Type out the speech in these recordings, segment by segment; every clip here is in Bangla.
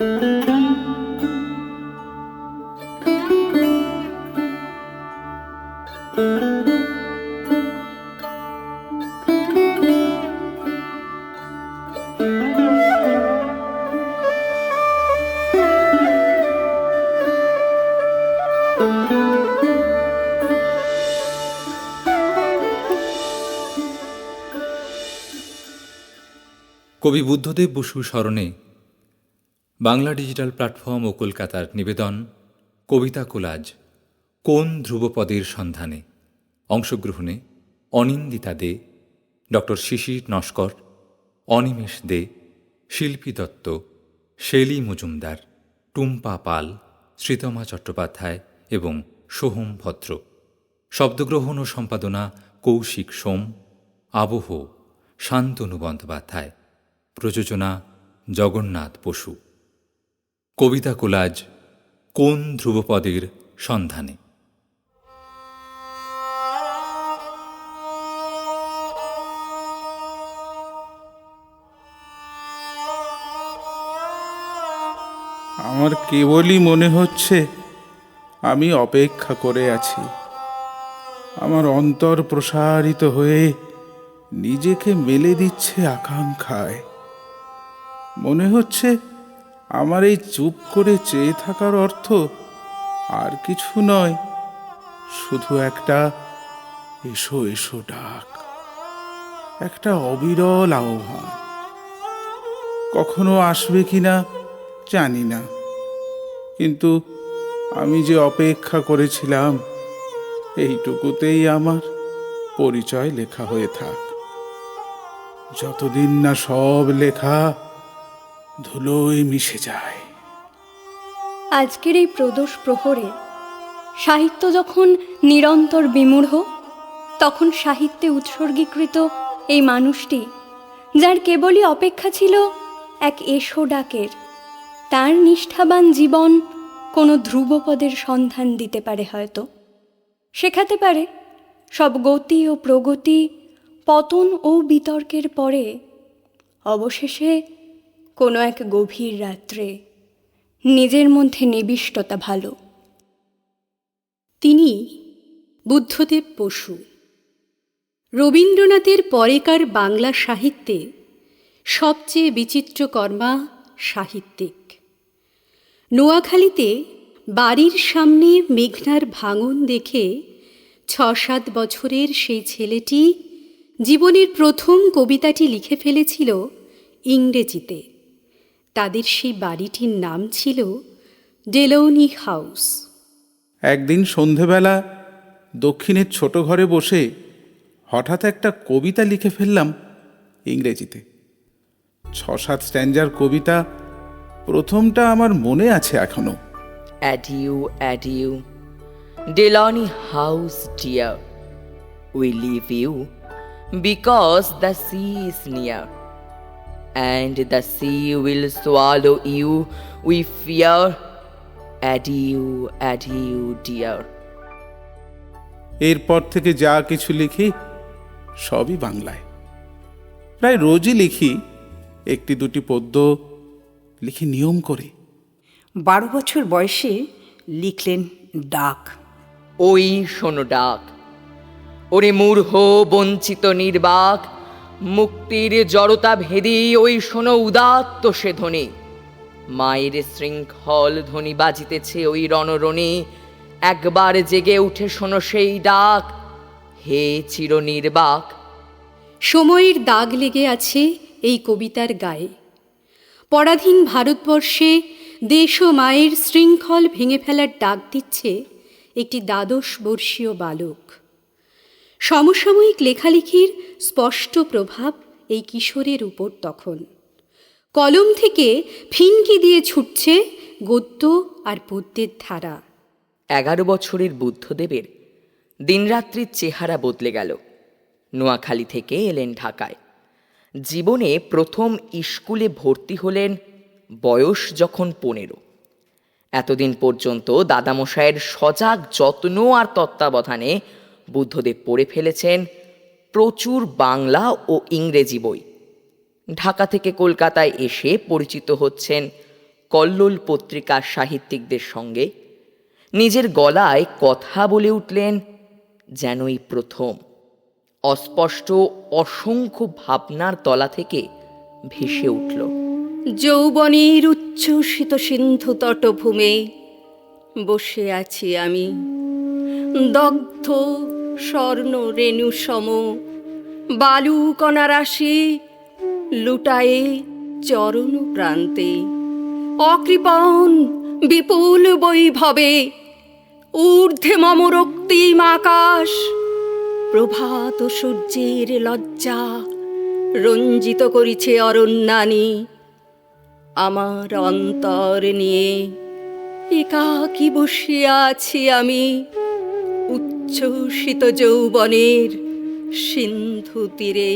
কবি বুদ্ধদেব বসু স্মরণে বাংলা ডিজিটাল প্ল্যাটফর্ম ও কলকাতার নিবেদন, কবিতা কোলাজ, কোন ধ্রুবপদের সন্ধানে? অংশগ্রহণে অনিন্দিতা দে ডক্টর শিশির নস্কর, অনিমেষ দে, শিল্পী দত্ত, শেলি মজুমদার, টুম্পা পাল, শ্রীতমা চট্টোপাধ্যায় এবং সোহম ভদ্র। শব্দগ্রহণ ও সম্পাদনা কৌশিক সোম, আবহ, শান্তনু বন্দ্যোপাধ্যায়। প্রযোজনা জগন্নাথ বসু। কবিতা কোলাজ কোন ধ্রুবপদের সন্ধানে? আমার কেবলই মনে হচ্ছে আমি অপেক্ষা করে আছি। আমার অন্তর প্রসারিত হয়ে নিজেকে মেলে দিচ্ছে আকাঙ্ক্ষায়। মনে হচ্ছে আমার এই চুপ করে চেয়ে থাকার অর্থ আর কিছু নয়। শুধু একটা এসো এসো, ডাক। একটা অবিরল আহ্বান। কখনো আসবে কি না জানি না। কিন্তু আমি যে অপেক্ষা করেছিলাম, এইটুকুতেই আমার পরিচয় লেখা হয়ে থাক। যতদিন না সব লেখা ধুলোয় মিশে যায়। আজকের এই প্রদোষ প্রহরে সাহিত্য যখন নিরন্তর বিমূঢ়, তখন সাহিত্যে উৎসর্গীকৃত এই মানুষটি, যার কেবলই অপেক্ষা ছিল এক এসো ডাকের, তার নিষ্ঠাবান জীবন কোনো ধ্রুবপদের সন্ধান দিতে পারে হয়তো। শেখাতে পারে সব গতি ও প্রগতি, পতন ও বিতর্কের পরে অবশেষে কোনো এক গভীর রাত্রে নিজের মধ্যে নিবিষ্টতা ভালো। তিনি বুদ্ধদেব বসু। রবীন্দ্রনাথের পরেকার বাংলা সাহিত্যে সবচেয়ে বিচিত্রকর্মা সাহিত্যিক। নোয়াখালীতে বাড়ির সামনে মেঘনার ভাঙন দেখে ছ সাত বছরের সেই ছেলেটি জীবনের প্রথম কবিতাটি লিখে ফেলেছিল ইংরেজিতে। তাদের সেই বাড়িটির নাম ছিল ডেলৌনি হাউস একদিন সন্ধেবেলা দক্ষিণের ছোট ঘরে বসে হঠাৎ একটা কবিতা লিখে ফেললাম ইংরেজিতে ছ সাত স্ট্যান্ডার কবিতা প্রথমটা আমার মনে আছে এখনও Adieu, adieu. Delany House, dear. We leave you because the sea is near. And the sea will swallow you, we fear. Adieu, adieu, dear. এরপর থেকে যা কিছু লিখি সবই বাংলায় প্রায় রোজই লিখি একটি দুটি পদ্য লিখি নিয়ম করে বারো বছর বয়সে লিখলেন ডাক ওই শোনো ডাক ওরে মূর্হ বঞ্চিত নির্বাক মুক্তির জড়তা ভেদি ওই শোনো উদাত্ত সে ধ্বনি। মায়ের শৃঙ্খল ধ্বনি বাজিতেছে ওই রণরণে। একবার জেগে উঠে শোনো সেই ডাক। হে চির নির্বাক সময়ের দাগ লেগে আছে এই কবিতার গায়ে। পরাধীন ভারতবর্ষে দেশ ও মায়ের শৃঙ্খল ভেঙে ফেলার ডাক দিচ্ছে একটি দ্বাদশ বর্ষীয় বালক। সমসাময়িক লেখালেখির স্পষ্ট প্রভাব এই কিশোরের উপর তখন। কলম থেকে ফিনকি দিয়ে ছুটছে গদ্য আর পদ্যের ধারা। এগারো বছরের বুদ্ধদেবের দিনরাত্রির চেহারা বদলে গেল। নোয়াখালী থেকে এলেন ঢাকায়। জীবনে প্রথম স্কুলে ভর্তি হলেন বয়স যখন পনেরো। এতদিন পর্যন্ত দাদামশায়ের সজাগ যত্ন আর তত্ত্বাবধানে বুদ্ধদেব পড়ে ফেলেছেন প্রচুর বাংলা ও ইংরেজি বই। ঢাকা থেকে কলকাতায় এসে পরিচিত হচ্ছেন কল্লোল পত্রিকার সাহিত্যিকদের সঙ্গে। নিজের গলায় কথা বলে উঠলেন যেনই প্রথম। অস্পষ্ট, অসংখ্য ভাবনার তলা থেকে ভেসে উঠল। যৌবনের উচ্ছ্বসিত সিন্ধু তটভূমে বসে আছি আমি। দগ্ধ স্বর্ণ রেণু সম। বালু কণারাশি লুটায়ে চরণ প্রান্তে। অকৃপণ বিপুল বৈভবে, ঊর্ধ্বে মম রক্তিম আকাশ। প্রভাত সূর্যের লজ্জা রঞ্জিত করিছে অরণ্যানী। আমার অন্তর নিয়ে একাকী বসিয়া আছি আমি। উচ্ছ্বসিত যৌবনের সিন্ধু তীরে।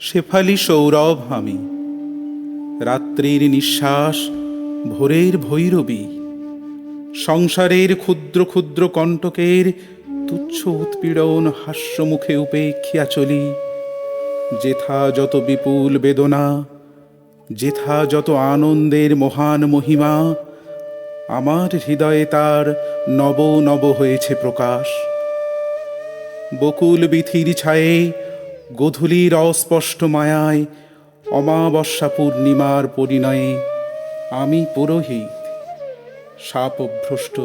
শেফালি সৌরভ আমি, রাত্রির নিঃশ্বাস, ভোরের ভৈরবী। সংসারের ক্ষুদ্র ক্ষুদ্র কণ্টকের তুচ্ছ উৎপীড়ন হাস্যমুখে উপেক্ষিয়া চলি। যেথা যত বিপুল বেদনা, যেথা যত আনন্দের মহান মহিমা আমার হৃদয়ে তার নব নব হয়েছে প্রকাশ। বকুল বিথির ছায়ে গধূলির অস্পষ্ট মায়ায় অমাবস্যা পূর্ণিমার পরিণয়ে আমি পুরোহিত, সাপভ্রষ্ট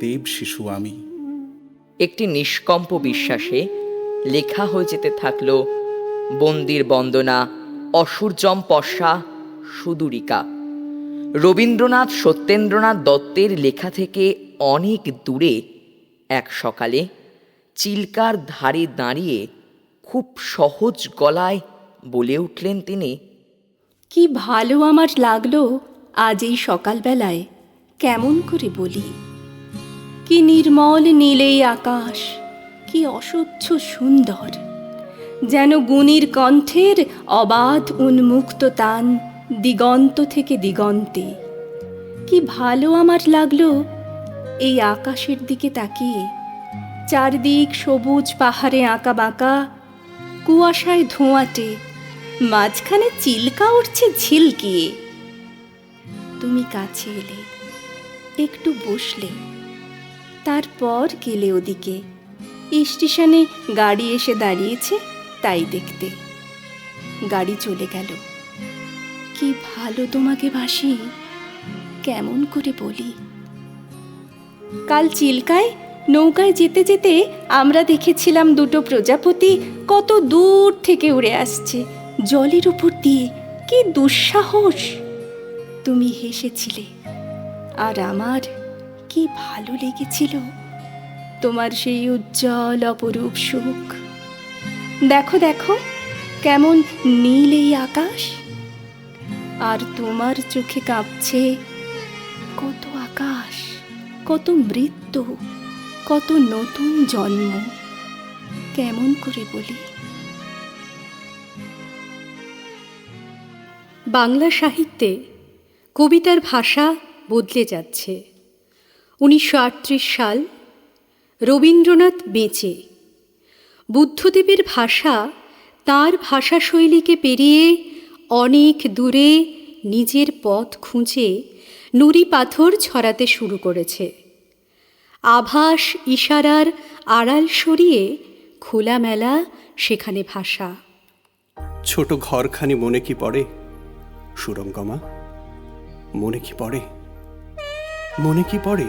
দেব শিশু আমি। একটি নিষ্কম্প বিশ্বাসে লেখা হয়ে যেতে থাকল, বন্দির বন্দনা অসূর্যম পশা সুদূরিকা। রবীন্দ্রনাথ সত্যেন্দ্রনাথ দত্তের লেখা থেকে অনেক দূরে এক সকালে চিল্কার ধারে দাঁড়িয়ে খুব সহজ গলায় বলে উঠলেন তিনি, কি ভালো আমার লাগল আজ এই সকালবেলায়, কেমন করে বলি? কি নির্মল নীলেই আকাশ, কি অসহ্য সুন্দর, যেন গুণীর কণ্ঠের অবাধ উন্মুক্ত তান দিগন্ত থেকে দিগন্তে। কি ভালো আমার লাগল এই আকাশের দিকে তাকিয়ে। চারদিক সবুজ পাহাড়ে আঁকা বাঁকা, কুয়াশায় ধোঁয়াটে, মাঝখানে চিল্কা উঠছে ঝিলকিয়ে। তুমি কাছে এলে, একটু বসলে, তারপর গেলে ওদিকে। স্টেশনে গাড়ি এসে দাঁড়িয়েছে, তাই দেখতে। গাড়ি চলে গেল। কি ভালো তোমাকে বাসি? কেমন করে বলি? কাল চিল্কায়, নৌকায় যেতে যেতে আমরা দেখেছিলাম দুটো প্রজাপতি কত দূর থেকে উড়ে আসছে। জলের উপর দিয়ে কি দুঃসাহস। তুমি হেসেছিলে, আর আমার কি ভালো লেগেছিল। তোমার সেই উজ্জ্বল অপরূপ সুখ। দেখো দেখো, কেমন নীল এই আকাশ। আর তোমার চোখে কাঁপছে কত আকাশ, কত মৃত্যু, কত নতুন জন্ম। কেমন করে বলি? বাংলা সাহিত্যে কবিতার ভাষা বদলে যাচ্ছে। উনিশশো আটত্রিশ সাল রবীন্দ্রনাথ বেঁচে। বুদ্ধদেবের ভাষা তার ভাষাশৈলীকে পেরিয়ে অনেক দূরে নিজের পথ খুঁজে নুড়ি পাথর ছড়াতে শুরু করেছে। আভাস ইশারার আড়াল সরিয়ে খোলামেলা সেখানে ভাষা ছোট ঘরখানি মনে কি পড়ে? সুরঙ্গমা, মনে কি পড়ে? মনে কি পড়ে?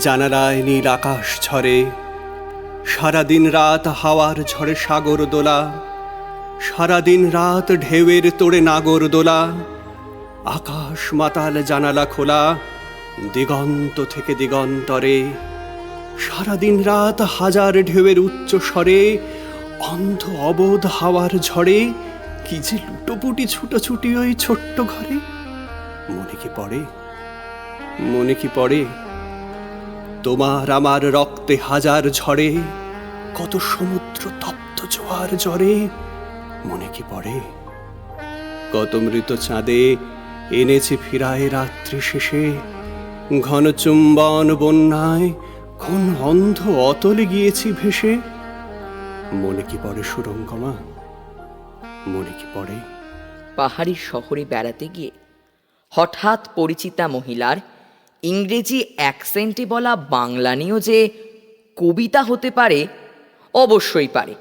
জানালায় নীল আকাশ ঝরে, সারাদিন রাত হাওয়ার ঝড়ে সাগর দোলা সারাদিন রাত ঢেউয়ের তোড়ে নাগর দোলা, আকাশ মাতাল জানালা খোলা, দিগন্ত থেকে দিগন্তরে। সারাদিন রাত হাজার ঢেউয়ের উচ্চ স্বরে, অন্ধ অবোধ হাওয়ার ঝড়ে, কি যে লুটোপুটি ছুটোছুটি ওই ছোট্ট ঘরে? মনে কি পড়ে? মনে কি পড়ে? তোমার আমার রক্তে হাজার ঝড়ে, কত সমুদ্র তপ্ত জোয়ার ঝরে মনে কি পড়ে? কত মৃত চাঁদে এনেছে ফিরায় রাত্রি শেষে। ঘন চুম্বন বন্যায় কোন অন্ধ অতলে গিয়েছি ভেসে। মনে কি পড়ে সুরঙ্গমা? মনে কি পড়ে? পাহাড়ি শহরে বেড়াতে গিয়ে হঠাৎ পরিচিতা মহিলার ইংরেজি অ্যাকসেন্টে বলা বাংলা নিয়েও যে কবিতা হতে পারে, অবশ্যই পারে।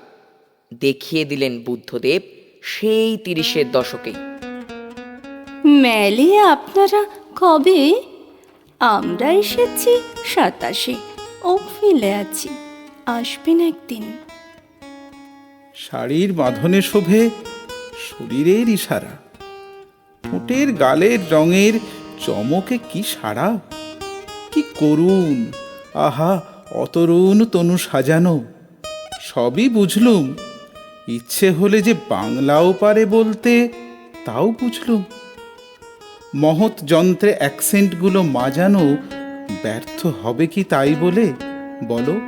দেখিয়ে দিলেন বুদ্ধদেব সেই তিরিশের দশকে মেলে আপনারা কবে? আমরা এসেছি সাতাশে ও ফিলে আছি। আসবেন একদিন। শাড়ির বাঁধনে শোভে শরীরের ইশারা। ঠোঁটের গালের রঙের চমকে কি সারা কি করুন আহা অতরুণ তনু সাজানো। সবই বুঝলুম ইচ্ছে হলে যে বাংলাও পারে বলতে, তাও বুঝলুম মহৎ যন্ত্রে অ্যাকসেন্টগুলো মাজানো ব্যর্থ হবে কি তাই বলে, বলো।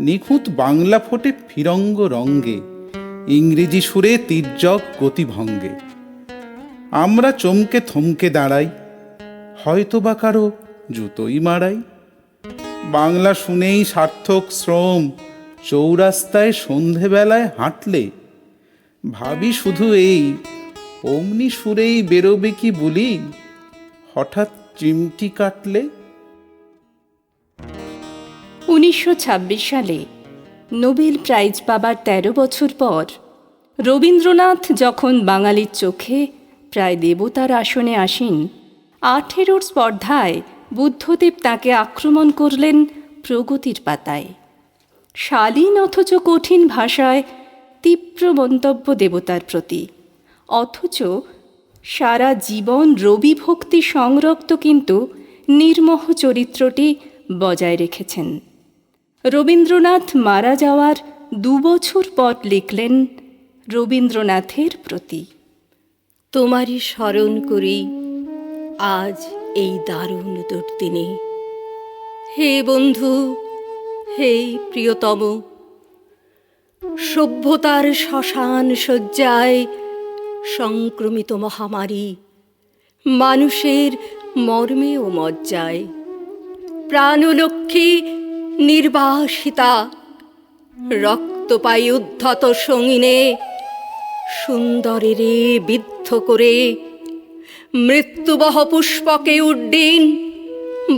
নিখুঁত বাংলা ফোটে ফিরঙ্গ রঙ্গে, ইংরেজি সুরে তির্যক গতিভঙ্গে। আমরা চমকে থমকে দাঁড়াই হয়তো বা কারও জুতোই মারাই বাংলা শুনেই সার্থক শ্রম চৌরাস্তায় সন্ধেবেলায় হাঁটলে, ভাবি শুধু এই, অমনি সুরেই বেরোবে কি বলি? হঠাৎ চিমটি কাটলে? উনিশশো ছাব্বিশ সালে নোবেল প্রাইজ পাবার তেরো বছর পর, রবীন্দ্রনাথ যখন বাঙালির চোখে প্রায় দেবতার আসনে আসেন, আঠেরোর স্পর্ধায় বুদ্ধদেব তাকে আক্রমণ করলেন প্রগতির পাতায়। শালীন অথচ কঠিন ভাষায় তীব্র মন্তব্য দেবতার প্রতি। অথচ সারা জীবন রবি ভক্তি সংরক্ত কিন্তু নির্মোহ চরিত্রটি বজায় রেখেছেন। রবীন্দ্রনাথ মারা যাওয়ার দুবছর পর লিখলেন রবীন্দ্রনাথের প্রতি। তোমারই স্মরণ করি, আজ এই দারুণ দুর্দিনে। হে বন্ধু হে প্রিয়তম, সভ্যতার শ্মশান শয্যায় সংক্রমিত মহামারী মানুষের মর্মে ও মজ্জায়। প্রাণলক্ষ্মী নির্বাসিতা, রক্তপায়ী উদ্ধত সঙ্গিনে সুন্দরেরে বিদ্ধ করে মৃত্যুবহ পুষ্পকে উড্ডিন,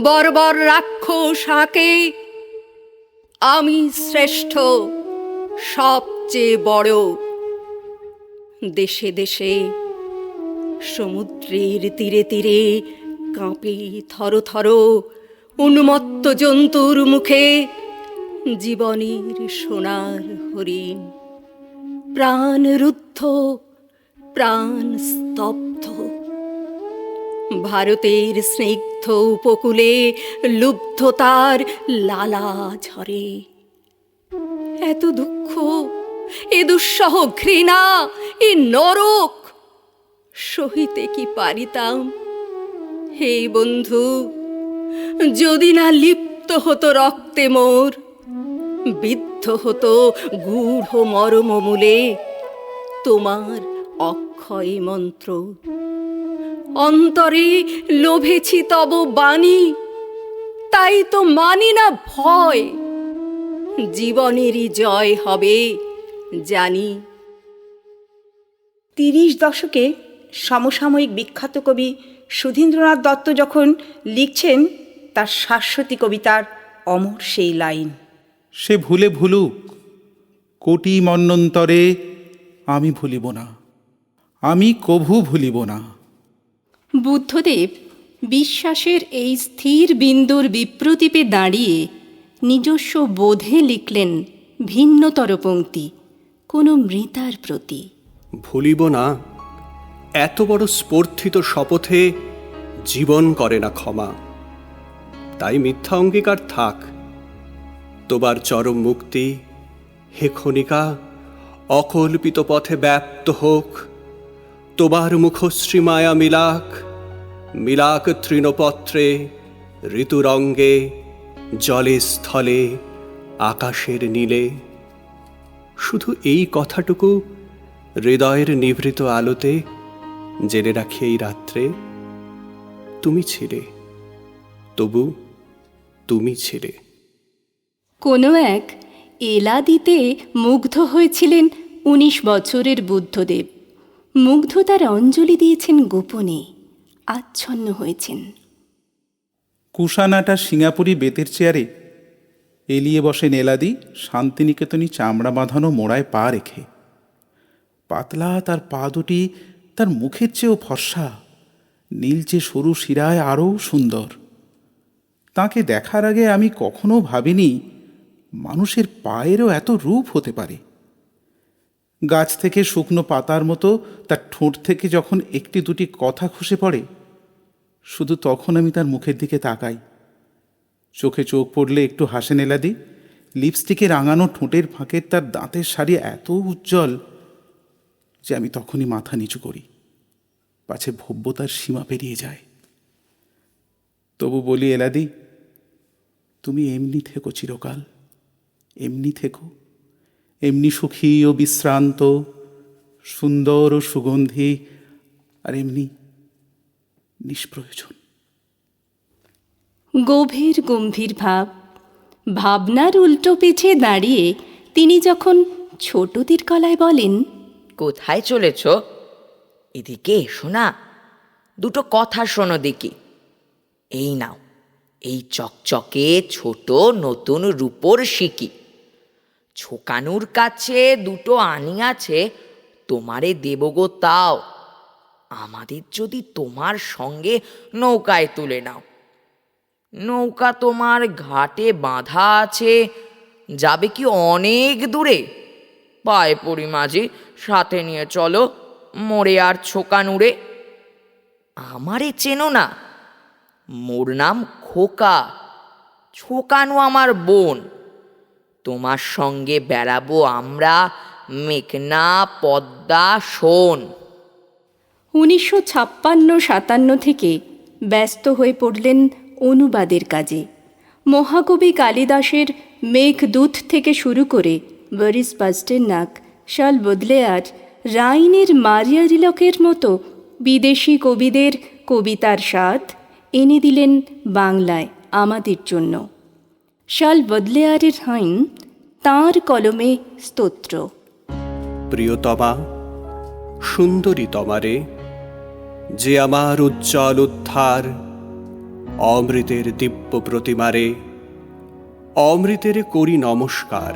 বর্বর রাক্ষস আঁকে আমি শ্রেষ্ঠ, সবচেয়ে বড়। দেশে দেশে সমুদ্রের তীরে তীরে কাঁপে থর থর উন্মত্ত জন্তুর মুখে জীবনের সোনার হরিণ। প্রাণ রুদ্ধ প্রাণ স্তব্ধ ভারতের স্নিগ্ধ উপকূলে লুব্ধতার লালা ঝরে। এত দুঃখ, এ দুঃসহ ঘৃণা, এ নরক, সহিতে কি পারিতাম? হে বন্ধু, যদি না লিপ্ত হতো রক্তে মোর, বিদ্ধ হতো গূঢ় মর্মমূলে তোমার অক্ষয় মন্ত্র। অন্তরে লোভেছি তব বাণী তাই তো মানি না ভয়। জীবনেরই জয় হবে জানি। তিরিশ দশকে সমসাময়িক বিখ্যাত কবি সুধীন্দ্রনাথ দত্ত যখন লিখছেন তার শাশ্বতী কবিতার অমর সেই লাইন। সে ভুলে ভুলুক কোটি মন্নন্তরে আমি ভুলিব না আমি কভু ভুলিব না। বুদ্ধদেব বিশ্বাসের এই স্থির বিন্দুর বিপ্রতীপে দাঁড়িয়ে নিজস্ব বোধে লিখলেন ভিন্নতর পংক্তি কোনো মৃতার প্রতি। ভুলিব না, এত বড় স্পর্ধিত শপথে জীবন করে না ক্ষমা। তাই মিথ্যা অঙ্গীকার থাক তোবার চরম মুক্তি হে ক্ষণিকা, অকল্পিত পথে ব্যাপ্ত হোক তোবার মুখশ্রী মায়া মিলাক। মিলাক তৃণপত্রে ঋতুরঙ্গে জলে স্থলে আকাশের নীলে। শুধু এই কথাটুকু হৃদয়ের নিভৃত আলোতে জেনে রাখি এই রাত্রে। তুমি ছিলে, তবু তুমি ছিলে। কোনো এক এলা দিতে মুগ্ধ হয়েছিলেন উনিশ বছরের বুদ্ধদেব। মুগ্ধতার অঞ্জলি দিয়েছেন গোপনে। আচ্ছন্ন হয়েছেন। কুষানাটা সিঙ্গাপুরি বেতের চেয়ারে এলিয়ে বসে নেলাদি শান্তিনিকেতনী চামড়া বাঁধানো মোড়ায় পা রেখে। পাতলা তার পা দুটি তার মুখের চেয়েও ফর্সা নীলচে সরু শিরায় আরও সুন্দর। তাকে দেখার আগে আমি কখনো ভাবিনি মানুষের পায়েরও এত রূপ হতে পারে। গাছ থেকে শুকনো পাতার মতো তার ঠোঁট থেকে যখন একটি দুটি কথা খসে পড়ে শুধু তখন আমি তার মুখের দিকে তাকাই। চোখে চোখ পড়লে একটু হাসে নেলাদি। লিপস্টিকে রাঙানো ঠোঁটের ফাঁকের তার দাঁতের শাড়ি এত উজ্জ্বল যে আমি তখনই মাথা নিচু করি। পাছে ভব্যতার সীমা পেরিয়ে যায়। তবু বলি, এলাদি, তুমি এমনি থেকো চিরকাল। এমনি থেকো। এমনি সুখী ও বিশ্রান্ত, সুন্দর ও সুগন্ধি, আর এমনি নিষ্প্রয়োজন। গভীর গম্ভীর ভাব ভাবনার উল্টো পিঠে দাঁড়িয়ে তিনি যখন ছোটদের গলায় বলেন কোথায় চলেছ? এদিকে এসো না। দুটো কথা শোনো দেখি। এই নাও এই চকচকে ছোট নতুন রূপোর সিকি ছোকানুর কাছে দুটো আনি আছে তোমারে দেব গো তাও। আমাদের যদি তোমার সঙ্গে নৌকায় তুলে নাও। নৌকা তোমার ঘাটে বাঁধা আছে, যাবে কি অনেক দূরে? পায়ে পড়ি মাঝি, সাথে নিয়ে চলো, মোড়ে আর ছোকানুরে। আমারে চেনো না, মোর নাম খোকা, ছোকানু আমার বোন। তোমার সঙ্গে বেড়াবো আমরা মেঘনা পদ্মা শোন উনিশশো ছাপ্পান্ন সাতান্ন থেকে ব্যস্ত হয়ে পড়লেন অনুবাদের কাজে। মহাকবি কালিদাসের মেঘদূত থেকে শুরু করে বরিস পাস্টেরনাক শাল বদলেয়ার, রাইনের মারিয়া রিলকের মতো বিদেশি কবিদের কবিতার স্বাদ এনে দিলেন বাংলায় আমাদের জন্য। শাল বদলেয়ারের হাইন তাঁর কলমে স্তোত্র। প্রিয়তমা, সুন্দরী তমারে যে আমার উজ্জ্বল উদ্ধার, অমৃতের দিব্য প্রতিমারে, অমৃতের করি নমস্কার।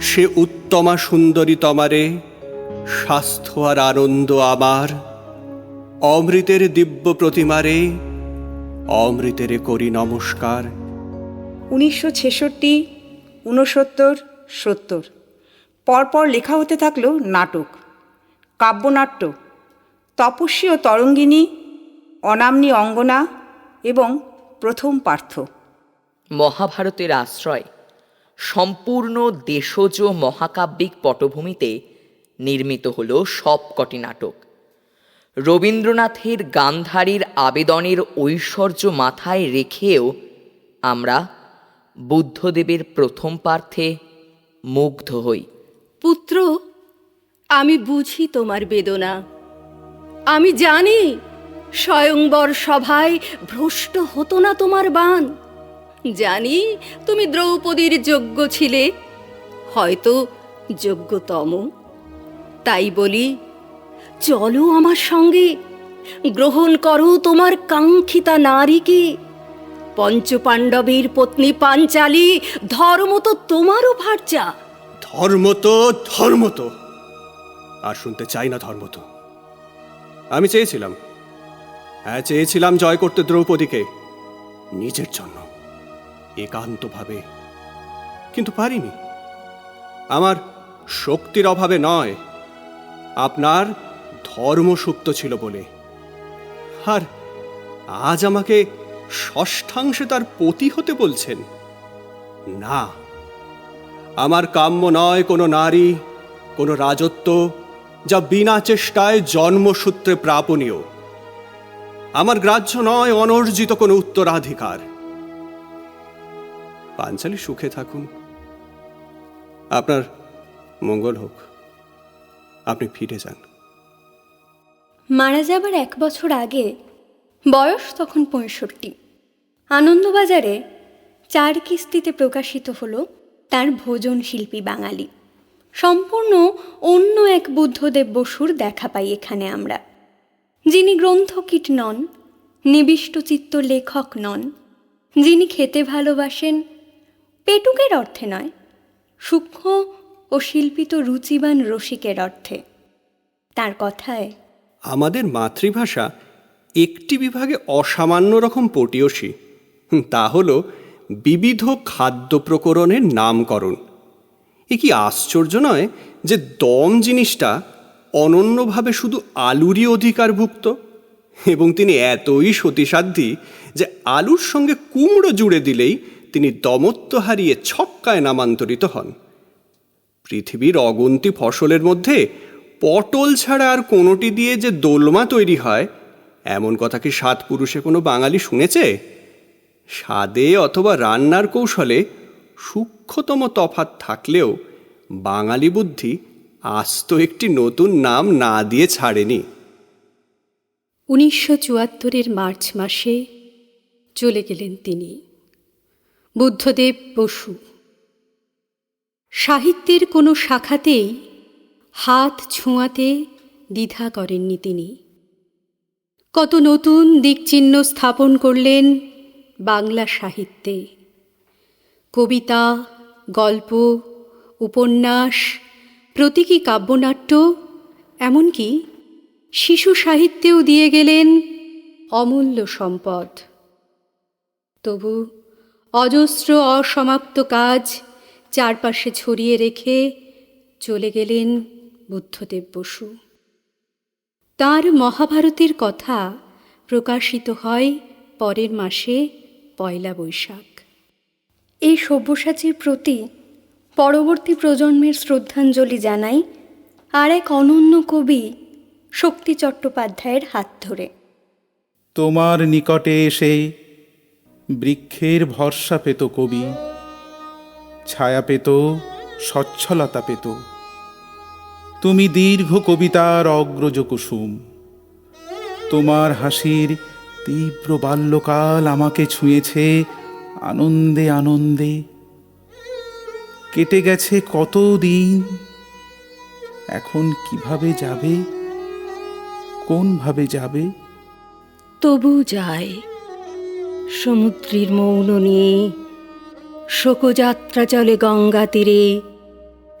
সে উত্তমা সুন্দরী তমারে, স্বাস্থ্য আর আনন্দ আমার। অমৃতের দিব্য প্রতিমারে, অমৃতের করি নমস্কার। উনিশশো ছেষট্টি, ঊনসত্তর, সত্তর। পরপর লেখা হতে থাকল নাটক, কাব্যনাট্য। তপস্বী ও তরঙ্গিনী অনামনী অঙ্গনা এবং প্রথম পার্থ। মহাভারতের আশ্রয় সম্পূর্ণ দেশজ মহাকাব্যিক পটভূমিতে নির্মিত হল সবকটি নাটক। রবীন্দ্রনাথের গান্ধারীর আবেদনের ঐশ্বর্য মাথায় রেখেও আমরা বুদ্ধদেবের প্রথম পার্থে মুগ্ধ হই। পুত্র আমি বুঝি তোমার বেদনা। আমি জানি, স্বয়ংবর সভায় ভ্রষ্ট হতো না তোমার বান। জানি তুমি দ্রৌপদীর যোগ্য ছিলে, হয়তো যোগ্যতম। তাই বলি, চলো আমার সঙ্গে, গ্রহণ করো তোমার কাঙ্ক্ষিতা নারীকে। পঞ্চপাণ্ডবের পত্নী পাঞ্চালী ধর্ম তো তোমারও ভার্যা। ধর্ম তো ধর্ম তো আর শুনতে চাই না ধর্ম তো আমি চেয়েছিলাম। হ্যাঁ চেয়েছিলাম জয় করতে দ্রৌপদীকে। নিজের জন্য। একান্তভাবে। কিন্তু পারিনি। আমার শক্তির অভাবে নয়। আপনার ধর্ম সুপ্ত ছিল বলে। আর আজ আমাকে ষষ্ঠাংশে তার পতি হতে বলছেন। না, আমার কাম্য নয় কোনো নারী, কোনো রাজত্ব যা বিনা চেষ্টায় জন্মসূত্রে প্রাপণীয়। আমার গ্রাহ্য নয় অনর্জিত কোনো উত্তরাধিকার। পাঞ্চালী সুখে থাকুন। আপনার মঙ্গল হোক। আপনি ফিরে যান। মারা যাবার এক বছর আগে, বয়স তখন পঁয়ষট্টি, আনন্দবাজারে চার কিস্তিতে প্রকাশিত হলো তার ভোজন শিল্পী বাঙালি। সম্পূর্ণ অন্য এক বুদ্ধদেব বসুর দেখা পাই এখানে আমরা। যিনি গ্রন্থকীট নন, নিবিষ্ট চিত্ত লেখক নন, যিনি খেতে ভালোবাসেন, পেটুকের অর্থে নয়, সূক্ষ্ম ও শিল্পিত রুচিবান রসিকের অর্থে। তার কথায়, আমাদের মাতৃভাষা একটি বিভাগে অসামান্য রকম পটীয়সী তা হল বিবিধ খাদ্য প্রকরণের নামকরণ। এ কি আশ্চর্য নয় যে দম জিনিসটা অনন্যভাবে শুধু আলুরই অধিকারভুক্ত? এবং তিনি এতই সতীসাধ্যী যে আলুর সঙ্গে কুমড়ো জুড়ে দিলেই তিনি দমত্ব হারিয়ে ছক্কায় নামান্তরিত হন। পৃথিবীর অগন্তি ফসলের মধ্যে পটল ছাড়া আর কোনোটি দিয়ে যে দোলমা তৈরি হয়, এমন কথা কি সাত পুরুষে কোনো বাঙালি শুনেছে? স্বাদে অথবা রান্নার কৌশলে সূক্ষ্মতম তফাৎ থাকলেও বাঙালি বুদ্ধি আস্ত একটি নতুন নাম না দিয়ে ছাড়েনি। উনিশশো চুয়াত্তরের মার্চ মাসে চলে গেলেন তিনি, বুদ্ধদেব বসু। সাহিত্যের কোনো শাখাতেই হাত ছোঁয়াতে দ্বিধা করেননি তিনি। কত নতুন দিকচিহ্ন স্থাপন করলেন বাংলা সাহিত্যে। কবিতা, গল্প, উপন্যাস, প্রতীকী কাব্যনাট্য, এমনকি শিশু সাহিত্যেও দিয়ে গেলেন অমূল্য সম্পদ। তবু অজস্র অসমাপ্ত কাজ চারপাশে ছড়িয়ে রেখে চলে গেলেন বুদ্ধদেব বসু। তার মহাভারতের কথা প্রকাশিত হয় পরের মাসে পয়লা বৈশাখ। এই সব্যসাচীর প্রতি পরবর্তী প্রজন্মের শ্রদ্ধাঞ্জলি জানাই আর এক অনন্য কবি শক্তি চট্টোপাধ্যায়ের হাত ধরে। তোমার নিকটে এসে বৃক্ষের ভরসা পেত কবি, ছায়া পেত স্বচ্ছলতা পেত। তুমি দীর্ঘ কবিতার অগ্রজ কুসুম, তোমার হাসির তীব্র বাল্যকাল আমাকে ছুঁয়েছে আনন্দে আনন্দে কেটে গেছে কত দিন এখন কীভাবে যাবে? কোনভাবে যাবে? তবু যায় সমুদ্রের মৌন নিয়ে, শোকযাত্রা চলে গঙ্গা তীরে,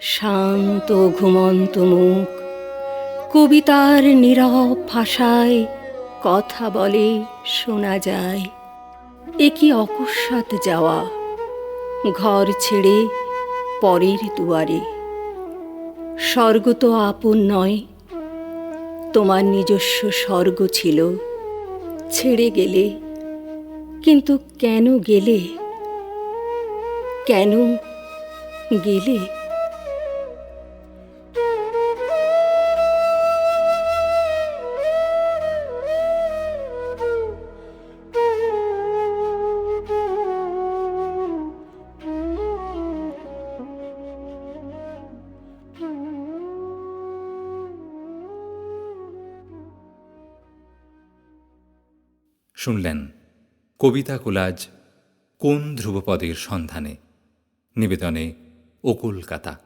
শান্ত ঘুমন্ত মুখ। কবিতার নীরব ভাষায় কথা বলে শোনা যায়। এ কি অকস্মাৎ যাওয়া, ঘর ছেড়ে পরের দুয়ারে। স্বর্গ তো আপন নয়, তোমার নিজস্ব স্বর্গ ছিল। ছেড়ে গেলে, কিন্তু কেন গেলে? কেন গেলে? শুনলেন কবিতা কোলাজ কোন ধ্রুবপদের সন্ধানে? নিবেদনে ও কলকাতা